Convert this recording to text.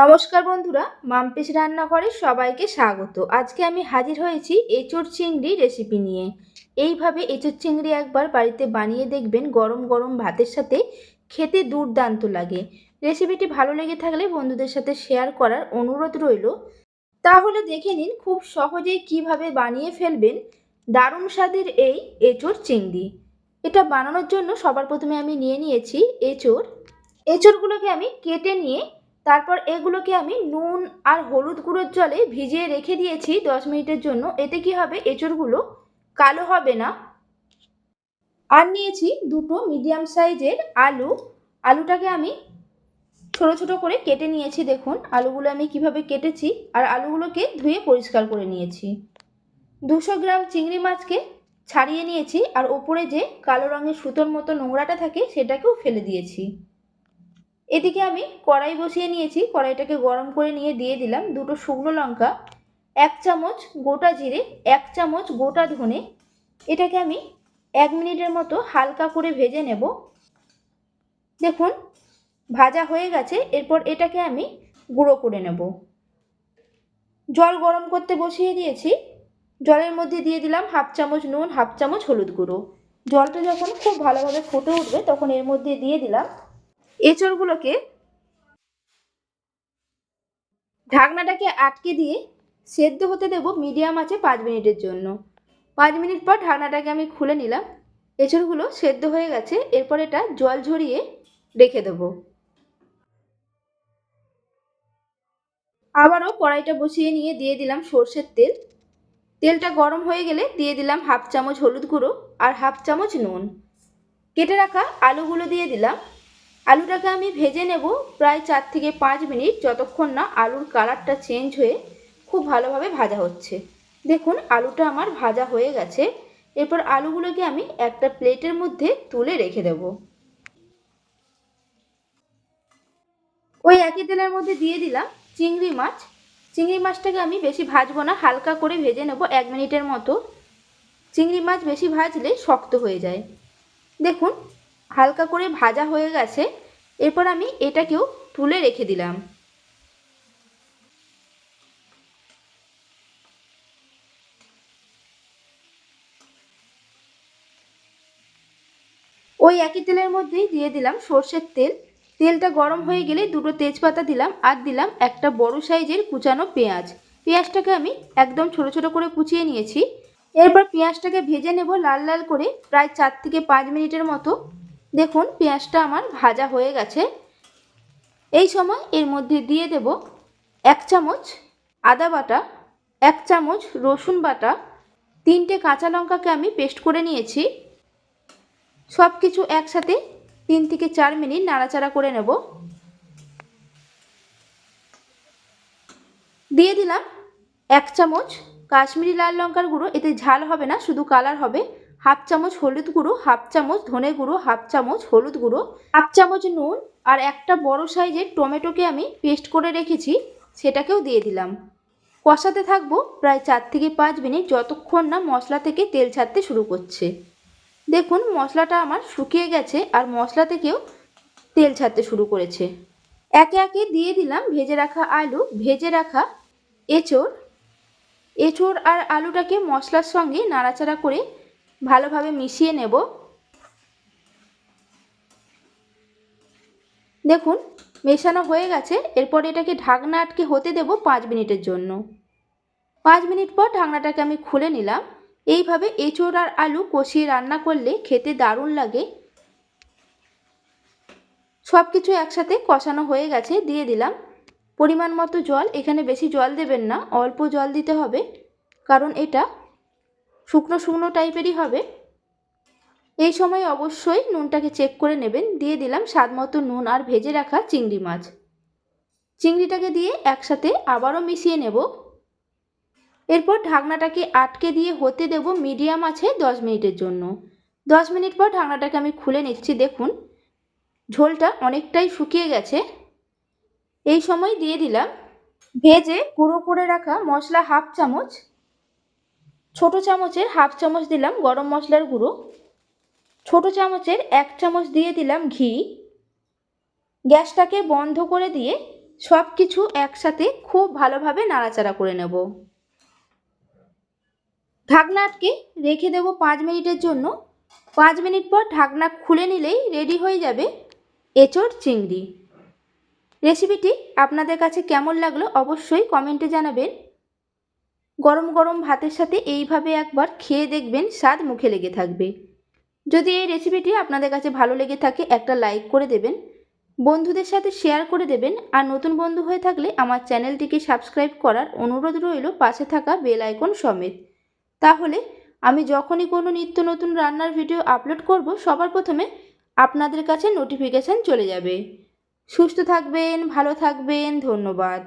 নমস্কার বন্ধুরা মাম্পিস রান্নাঘরে সবাইকে স্বাগত। আজকে আমি হাজির হয়েছি এঁচোড় চিংড়ি রেসিপি নিয়ে। এইভাবে এঁচোড় চিংড়ি একবার বাড়িতে বানিয়ে দেখবেন, গরম গরম ভাতের সাথে খেতে দুর্দান্ত লাগে। রেসিপিটি ভালো লেগে থাকলে বন্ধুদের সাথে শেয়ার করার অনুরোধ রইল। তাহলে দেখে নিন খুব সহজেই কীভাবে বানিয়ে ফেলবেন দারুণ স্বাদের এই এঁচোড় চিংড়ি। এটা বানানোর জন্য সবার প্রথমে আমি নিয়ে নিয়েছি এঁচোড়। এঁচোড়গুলোকে আমি কেটে নিয়ে তারপর এগুলোকে আমি নুন আর হলুদ গুঁড়োর জলে ভিজিয়ে রেখে দিয়েছি দশ মিনিটের জন্য। এতে কি হবে? এঁচড়গুলো কালো হবে না। আর নিয়েছি দুটো মিডিয়াম সাইজের আলু। আলুটাকে আমি ছোট ছোট করে কেটে নিয়েছি, দেখুন। আলুগুলো আমি কীভাবে কেটেছি আর আলুগুলোকে ধুয়ে পরিষ্কার করে নিয়েছি। দুশো গ্রাম চিংড়ি মাছকে ছাড়িয়ে নিয়েছি আর ওপরে যে কালো রঙের সুতোর মতো নোংরাটা থাকে, সেটাকেও ফেলে দিয়েছি। এদিকে আমি কড়াই বসিয়ে নিয়েছি, কড়াইটাকে গরম করে নিয়ে দিয়ে দিলাম দুটো শুকনো লঙ্কা, এক চামচ গোটা জিরে, এক চামচ গোটা ধনে। এটাকে আমি এক মিনিটের মতো হালকা করে ভেজে নেব। দেখুন, ভাজা হয়ে গেছে, এরপর এটাকে আমি গুঁড়ো করে নেব। জল গরম করতে বসিয়ে দিয়েছি। জলের মধ্যে দিয়ে দিলাম হাফ চামচ নুন, হাফ চামচ হলুদ গুঁড়ো। জলটা যখন খুব ভালোভাবে ফুটে উঠবে, তখন এর মধ্যে দিয়ে দিলাম এঁচড়গুলোকে ঢাকনাটাকে আটকে দিয়ে সেদ্ধ হতে দেবো মিডিয়াম আছে পাঁচ মিনিটের জন্য। পাঁচ মিনিট পর ঢাকনাটাকে আমি খুলে নিলাম। এঁচড়গুলো সেদ্ধ হয়ে গেছে। এরপর এটা জল ঝরিয়ে রেখে দেবো। আবারও কড়াইটা বসিয়ে নিয়ে দিয়ে দিলাম সর্ষের তেল। তেলটা গরম হয়ে গেলে দিয়ে দিলাম হাফ চামচ হলুদ গুঁড়ো আর হাফ চামচ নুন। কেটে রাখা আলুগুলো দিয়ে দিলাম। আলুটাকে আমি ভেজে নেব প্রায় চার থেকে পাঁচ মিনিট যতক্ষণ না আলুর কালারটা চেঞ্জ হয়ে খুব ভালোভাবে ভাজা হচ্ছে। দেখুন, আলুটা আমার ভাজা হয়ে গেছে। এরপর আলুগুলোকে আমি একটা প্লেটের মধ্যে তুলে রেখে দেব। ওই একই তেলের মধ্যে দিয়ে দিলাম চিংড়ি মাছ। চিংড়ি মাছটাকে আমি বেশি ভাজবো না, হালকা করে ভেজে নেব এক মিনিটের মতো। চিংড়ি মাছ বেশি ভাজলে শক্ত হয়ে যায়। দেখুন হালকা করে ভাজা হয়ে গেছে, এরপর আমি এটাকেও তুলে রেখে দিলাম। ওই একই তেলের মধ্যেই দিয়ে দিলাম সর্ষের তেল। তেলটা গরম হয়ে গেলে দুটো তেজপাতা দিলাম আর দিলাম একটা বড় সাইজের কুচানো পেঁয়াজ। পেঁয়াজটাকে আমি একদম ছোট ছোট করে কুচিয়ে নিয়েছি। এরপর পেঁয়াজটাকে ভেজে নেব লাল লাল করে প্রায় চার থেকে পাঁচ মিনিটের মতো। দেখুন, পেঁয়াজটা আমার ভাজা হয়ে গেছে। এই সময় এর মধ্যে দিয়ে দেব এক চামচ আদা বাটা, এক চামচ রসুন বাটা, তিনটে কাঁচা লঙ্কাকে আমি পেস্ট করে নিয়েছি। সব কিছু একসাথে তিন থেকে চার মিনিট নাড়াচাড়া করে নেব। দিয়ে দিলাম এক চামচ কাশ্মীরি লাল লঙ্কার গুঁড়ো, এতে ঝাল হবে না, শুধু কালার হবে। হাফ চামচ হলুদ গুঁড়ো, হাফ চামচ ধনে গুঁড়ো, হাফ চামচ হলুদ গুঁড়ো, হাফ চামচ নুন আর একটা বড় সাইজের টমেটোকে আমি পেস্ট করে রেখেছি, সেটাকেও দিয়ে দিলাম। কষাতে থাকব প্রায় চার থেকে পাঁচ মিনিট যতক্ষণ না মশলা থেকে তেল ছাড়তে শুরু করছে। দেখুন, মশলাটা আমার শুকিয়ে গেছে আর মশলা থেকেও তেল ছাড়তে শুরু করেছে। একে একে দিয়ে দিলাম ভেজে রাখা আলু, ভেজে রাখা এঁচড়। এঁচড় আর আলুটাকে মশলার সঙ্গে নাড়াচাড়া করে ভালোভাবে মিশিয়ে নেব। দেখুন, মেশানো হয়ে গেছে। এরপর এটাকে ঢাকনা আটকে হতে দেব পাঁচ মিনিটের জন্য। পাঁচ মিনিট পর ঢাকনাটাকে আমি খুলে নিলাম। এইভাবে এঁচোড় আর আলু কষিয়ে রান্না করলে খেতে দারুণ লাগে। সব কিছু একসাথে কষানো হয়ে গেছে, দিয়ে দিলাম। পরিমাণ মতো জল, এখানে বেশি জল দেবেন না, অল্প জল দিতে হবে। কারণ এটা শুকনো শুকনো টাইপেরই হবে। এই সময় অবশ্যই নুনটাকে চেক করে নেবেন। দিয়ে দিলাম স্বাদ মতো নুন আর ভেজে রাখা চিংড়ি মাছ। চিংড়িটাকে দিয়ে একসাথে আবারও মিশিয়ে নেব। এরপর ঢাকনাটাকে আটকে দিয়ে হতে দেব মিডিয়াম আছে দশ মিনিটের জন্য। দশ মিনিট পর ঢাকনাটাকে আমি খুলে নিচ্ছি, দেখুন। ঝোলটা অনেকটাই শুকিয়ে গেছে। এই সময় দিয়ে দিলাম ভেজে গুঁড়ো করে রাখা মশলা হাফ চামচ ছোট চামচের হাফ চামচ দিলাম গরম মশলার গুঁড়ো। ছোট চামচের এক চামচ দিয়ে দিলাম ঘি। গ্যাসটাকে বন্ধ করে দিয়ে সব কিছু একসাথে খুব ভালোভাবে নাড়াচাড়া করে নেব। ঢাকনা আটকে রেখে দেবো পাঁচ মিনিটের জন্য। পাঁচ মিনিট পর ঢাকনা খুলে নিলেই রেডি হয়ে যাবে এঁচোড় চিংড়ি। রেসিপিটি আপনাদের কাছে কেমন লাগল অবশ্যই কমেন্টে জানাবেন। গরম গরম ভাতের সাথে এইভাবে একবার খেয়ে দেখবেন স্বাদ মুখে লেগে থাকবে। যদি এই রেসিপিটি আপনাদের কাছে ভালো লেগে থাকে, একটা লাইক করে দেবেন, বন্ধুদের সাথে শেয়ার করে দেবেন, আর নতুন বন্ধু হয়ে থাকলে আমার চ্যানেলটিকে সাবস্ক্রাইব করার অনুরোধ রইল পাশে থাকা বেল আইকন সমেত। তাহলে আমি যখনই কোনো নিত্য নতুন রান্নার ভিডিও আপলোড করব, সবার প্রথমে আপনাদের কাছে নোটিফিকেশান চলে যাবে। সুস্থ থাকবেন, ভালো থাকবেন, ধন্যবাদ।